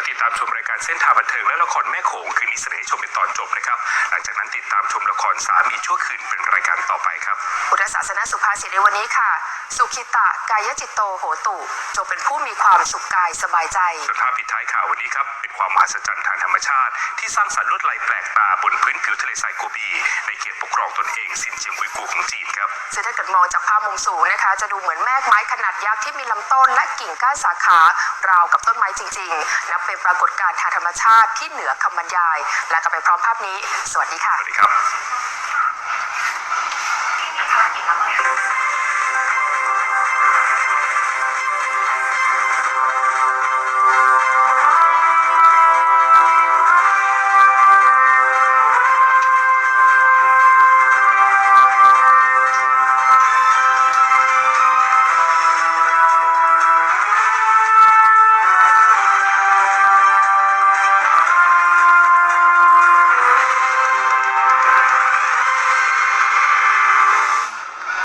แล้วติดตามชมรายการเส้นทางบันเทิงและละครแม่โขงคืนนี้เสนอให้ชมเป็นตอนจบนะครับ หลังจากนั้นติดตามชมละครสามีชั่วคืนเป็นรายการต่อไปครับ พุทธศาสนาสุภาษิตในวันนี้ค่ะ สุขิตะกายจิตโตโหตุ จงเป็นผู้มีความสุขกายสบายใจ ส่วนภาพปิดท้ายข่าววันนี้ครับ เป็นความมหัศจรรย์ทางธรรมชาติ ที่สร้างสรรค์ลวดลายแปลกตาบนพื้นผิวทะเลทรายโกบี ในเขตปกครองตนเองซินเจียงอุยกูของจีนครับซึ่งถ้าเกิดมองจากภาพมุมสูงนะคะ จะดูเหมือนแมกไม้ขนาดยักษ์ที่มีลำต้นและกิ่งก้านสาขาราวกับต้นไม้จริงๆ นับเป็นปรากฏการณ์ทางธรรมชาติที่เหนือคำบรรยาย และก็ไปพร้อมภาพนี้ สวัสดีค่ะ สวัสดีครับ